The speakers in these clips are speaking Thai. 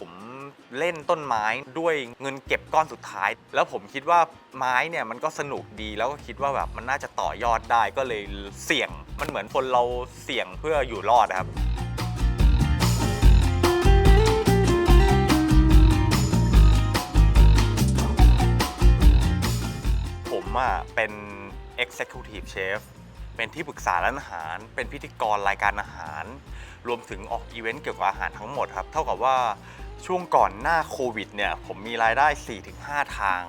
ผมเล่นต้นไม้ด้วยเงินเก็บก้อนสุดท้าย แล้วผมคิดว่าไม้เนี่ยมันก็สนุกดีแล้วก็คิดว่าแบบมันน่าจะต่อยอดได้ก็เลยเสี่ยง มันเหมือนคนเราเสี่ยงเพื่ออยู่รอดนะครับผมอะเป็น Executive Chef เป็นที่ปรึกษาร้านอาหาร เป็นพิธีกรรายการอาหาร รวมถึงออกอีเวนต์เกี่ยวกับอาหารทั้งหมดครับ เท่ากับว่า ช่วงก่อนหน้าโควิดเนี่ยผมมีรายได้ 4-5 ทาง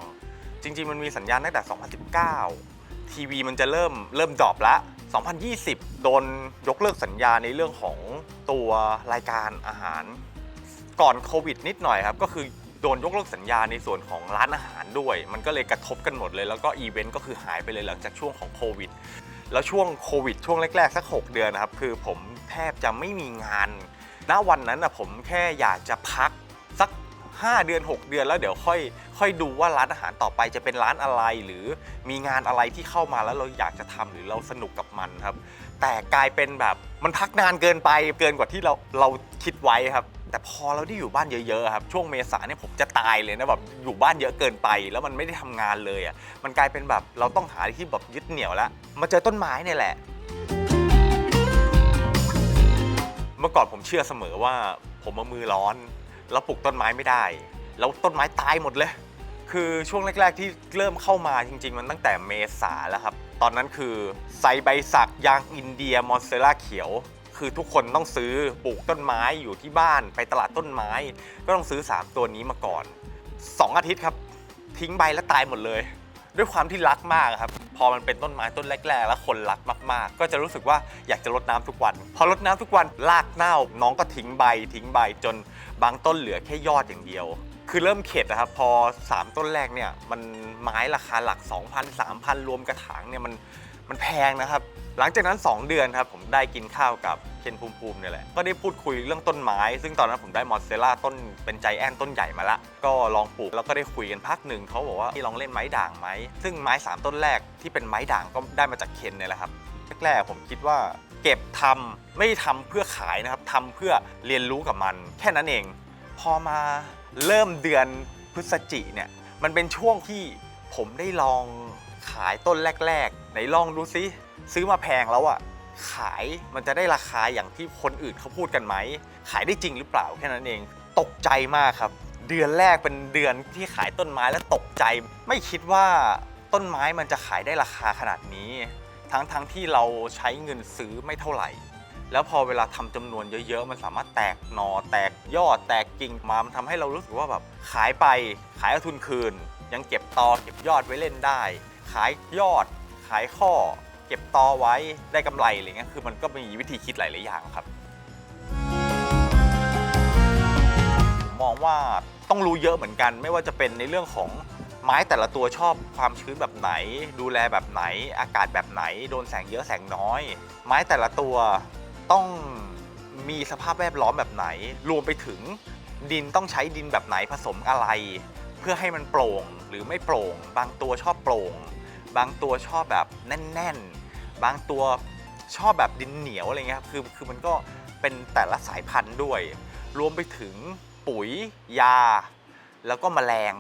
จริง ๆ มันมีสัญญาณตั้งแต่ 2019 ทีวีมันจะเริ่มเริ่มดรอปละ 2020 โดนยกเลิกสัญญาในเรื่องของตัวรายการอาหาร ก่อนโควิดนิดหน่อยครับ ก็คือโดนยกเลิกสัญญาในส่วนของร้านอาหารด้วย มันก็เลยกระทบกันหมดเลย แล้วก็อีเวนต์ก็คือหายไปเลยหลังจากช่วงของโควิด แล้วช่วงโควิดช่วงแรกๆ สัก 6 เดือนนะครับ คือผมแทบจะไม่มีงาน ณ วันนั้นนะผมแค่อยากจะพักสัก 5 เดือน 6 เดือนแล้วเดี๋ยวค่อยค่อยดูว่าร้านอาหารต่อไปจะเป็นร้านอะไรหรือมีงานอะไรที่เข้ามาแล้วเราอยากจะทำหรือเราสนุกกับมันครับ แต่กลายเป็นแบบมันพักนานเกินไปเกินกว่าที่เราเราคิดไว้ครับ แต่พอเราได้อยู่บ้านเยอะๆครับช่วงเมษาเนี่ยผมจะตายเลยนะแบบอยู่บ้านเยอะเกินไป แล้วมันไม่ได้ทำงานเลยอะมันกลายเป็นแบบเราต้องหาที่แบบยึดเหนี่ยวแล้วมาเจอต้นไม้เนี่ยแหละเมื่อก่อนผมเชื่อเสมอว่าผมมามือร้อน แล้วปลูกต้นไม้ไม่ได้ แล้วต้นไม้ตายหมดเลย คือช่วงแรก ๆ ที่เริ่มเข้ามาจริง ๆ มันตั้งแต่เมษาแล้วครับ ตอนนั้นคือไซใบสักยางอินเดียมอนสเตล่าเขียว คือทุกคนต้องซื้อปลูกต้นไม้อยู่ที่บ้านไปตลาดต้นไม้ ก็ต้องซื้อ 3 ตัวนี้มาก่อน 2 อาทิตย์ครับ ทิ้งใบแล้วตายหมดเลย ด้วยความที่รักมากครับ อมันเป็นต้นไม้ต้นแรก ๆ แล้วคนรักมาก ๆ ก็จะรู้สึกว่าอยากจะรดน้ำทุกวัน พอรดน้ำทุกวันรากเน่าน้องก็ทิ้งใบ ทิ้งใบจนบางต้นเหลือแค่ยอดอย่างเดียว คือเริ่มเข็ดนะครับพอ 3 ต้นแรกเนี่ยมันไม้ราคาหลัก 2,000 3,000 รวมกระถางเนี่ยมันมันแพงนะครับ หลังจากนั้น 2 เดือนครับผมได้กินข้าวกับเคนภูมิภูมิเนี่ยแหละ ก็ได้พูดคุยเรื่องต้นไม้ ซึ่งตอนนั้นผมได้มอสเตล่าต้นเป็นใจแอนต้นใหญ่มาละ ก็ลองปลูกแล้วก็ได้คุยกันพักหนึ่งเขาบอกว่าลองเล่นไม้ด่างไหม ซึ่งไม้ 3 ต้นแรกที่เป็นไม้ด่างก็ได้มาจากเคนเนี่ยแหละครับแรกๆผมคิดว่าเก็บทำไม่ได้ทำเพื่อขายนะครับทำเพื่อเรียนรู้กับมัน แค่นั้นเอง พอมาเริ่มเดือนพฤศจิเนี่ยมันเป็นช่วงที่ผมได้ลองขายต้นแรก ๆ ไหนลองดูซิ ซื้อมาแพงแล้วอะขายมันจะได้ราคาอย่างที่คนอื่นเขาพูดกันไหม ขายได้จริงหรือเปล่าแค่นั้นเอง ตกใจมากครับ เดือนแรกเป็นเดือนที่ขายต้นไม้แล้วตกใจ ไม่คิดว่าต้นไม้มันจะขายได้ราคาขนาดนี้ ทั้งๆทที่เราใช้เงินซื้อไม่เท่าไหร่ แล้วพอเวลาทำจำนวนเยอะๆ มันสามารถแตกหนอแตกยอดแตกกิ่งมามันทำให้เรารู้สึกว่าแบบขายไปขายเอาทุนคืน ยังเก็บตอเก็บยอดไว้เล่นได้ ขายยอดขายข้อ ก็บตอไว้ได้กำไรอะไรเงี้ยคือมันก็มีวิธีคิดหลายๆอย่างครับผมมองว่าต้องรู้เยอะเหมือนกัน ไม่ว่าจะเป็นในเรื่องของไม้แต่ละตัวชอบความชื้นแบบไหน ดูแลแบบไหน อากาศแบบไหน โดนแสงเยอะแสงน้อย ไม้แต่ละตัวต้องมีสภาพแวดล้อมแบบไหน รวมไปถึงดินต้องใช้ดินแบบไหนผสมอะไร เพื่อให้มันโปร่งหรือไม่โปร่ง บางตัวชอบโปร่ง บางตัวชอบแบบแน่น ๆ บางตัวชอบแบบดินเหนียวอะไรเงี้ยครับคือคือมันก็เป็นแต่ละสายพันธุ์ด้วย รวมไปถึงปุ๋ยยา แล้วก็แมลง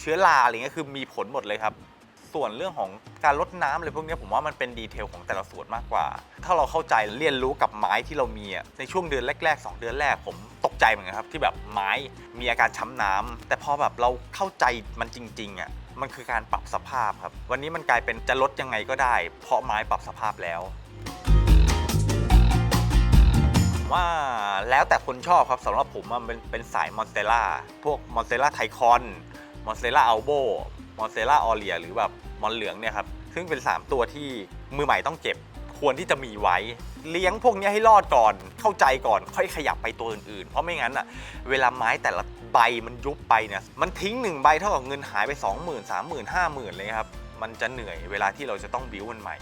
เชื้อราอะไรเงี้ยคือมีผลหมดเลยครับ ส่วนเรื่องของการลดน้ำอะไรพวกเนี้ยผมว่ามันเป็นดีเทลของแต่ละส่วนมากกว่า ถ้าเราเข้าใจเรียนรู้กับไม้ที่เรามีอะในช่วงเดือนแรกๆ 2 เดือนแรกผม ใจเหมือนกันครับที่แบบไม้มีอาการช้ำน้ำแต่พอแบบเราเข้าใจมันจริงๆอะมันคือการปรับสภาพครับ วันนี้มันกลายเป็นจะลดยังไงก็ได้ เพราะไม้ปรับสภาพแล้ว ว่าแล้วแต่คนชอบครับสำหรับผมอะมันเป็นเป็นสายมอนสเตล่าพวกมอนสเตล่าไทคอนมอนสเตล่าอัลโบมอนสเตล่าออเลียหรือแบบมอนเหลืองเนี่ยครับ ซึ่งเป็น 3 ตัวที่มือใหม่ต้องเก็บ ควรที่จะมีไว้ เลี้ยงพวกนี้ให้รอดก่อน เข้าใจก่อนค่อยขยับไปตัวอื่นๆ เพราะไม่งั้นอะเวลาไม้แต่ละใบมันยุบไปเนี่ยมันทิ้งหนึ่งใบเท่ากับเงินหายไป 2 0 0 0 0 3 0 0 0 0 5 0,000เลยครับมันจะเหนื่อยเวลาที่เราจะต้องบิ้วมันใหม่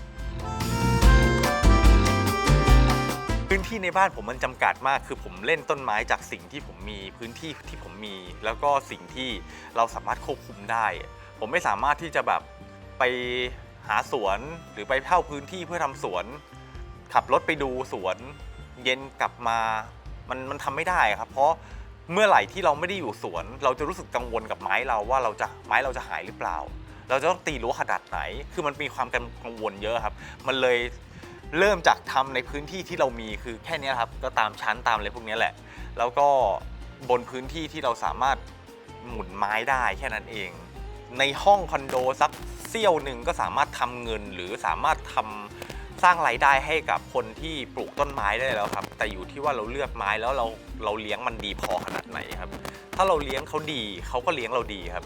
พื้นที่ในบ้านผมมันจำกัดมาก คือผมเล่นต้นไม้จากสิ่งที่ผมมีพื้นที่ที่ผมมี แล้วก็สิ่งที่เราสามารถควบคุมได้ ผมไม่สามารถที่จะแบบไป หาสวนหรือไปเช่าพื้นที่เพื่อทำสวน ขับรถไปดูสวน เย็นกลับมามันมันทำไม่ได้ครับ เพราะเมื่อไหร่ที่เราไม่ได้อยู่สวน เราจะรู้สึกกังวลกับไม้เราว่าเราจะไม้เราจะหายหรือเปล่า เราจะต้องตีรั้วขนาดไหน คือมันมีความกังวลเยอะครับ มันเลยเริ่มจากทำในพื้นที่ที่เรามีคือแค่นี้ครับก็ตามชั้นตามอะไรพวกนี้แหละ แล้วก็บนพื้นที่ที่เราสามารถหมุนไม้ได้แค่นั้นเอง ในห้องคอนโดสักเซี่ยวหนึ่งก็สามารถทำเงินหรือสามารถทำสร้างรายได้ให้กับคนที่ปลูกต้นไม้ได้แล้วครับ แต่อยู่ที่ว่าเราเลือกไม้แล้วเราเราเลี้ยงมันดีพอขนาดไหนครับ ถ้าเราเลี้ยงเขาดีเขาก็เลี้ยงเราดีครับ